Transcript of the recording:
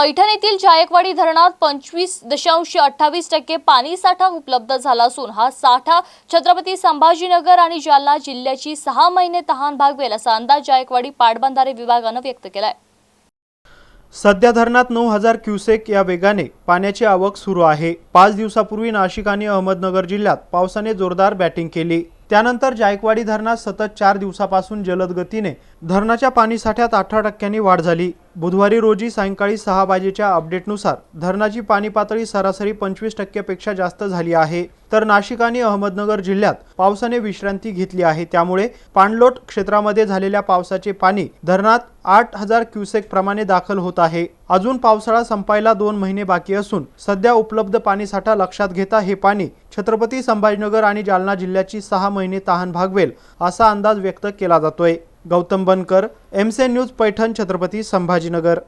पैठण येथील जायकवाडी धरणात पंचवीस दशांश अठ्ठावीस टक्के पाणी साठा उपलब्ध झाला असून हा साठा छत्रपती संभाजीनगर आणि जालना जिल्ह्याची सहा महिने तहान भागवेल असा अंदाज जायकवाडी पाटबंधारे विभागानं व्यक्त केलाय. सध्या धरणात नऊ हजार क्युसेक या वेगाने पाण्याची आवक सुरू आहे. पाच दिवसापूर्वी नाशिक आणि अहमदनगर जिल्ह्यात पावसाने जोरदार बॅटिंग केली. त्यानंतर जायकवाडी धरणात सतत चार दिवसापासून जलद गतीने धरणाच्या पाणीसाठ्यात अठरा टक्क्यांनी वाढ झाली. बुधवारी रोजी सायंकाळी सहा वाजेच्या अपडेटनुसार धरणाची पाणी पातळी सरासरी पंचवीस टक्क्यापेक्षा जास्त झाली आहे. तर नाशिक आणि अहमदनगर जिल्ह्यात पावसाने विश्रांती घेतली आहे. त्यामुळे पाणलोट क्षेत्रामध्ये झालेल्या पावसाचे पाणी धरणात आठ हजार क्युसेक प्रमाणे दाखल होत आहे. अजून पावसाळा संपायला दोन महिने बाकी असून सध्या उपलब्ध पाणीसाठा लक्षात घेता हे पाणी छत्रपती संभाजीनगर आणि जालना जिल्ह्याची सहा महिने तहान भागवेल असा अंदाज व्यक्त केला जातोय. गौतम बनकर एमसे न्यूज पैठण छत्रपती संभाजीनगर.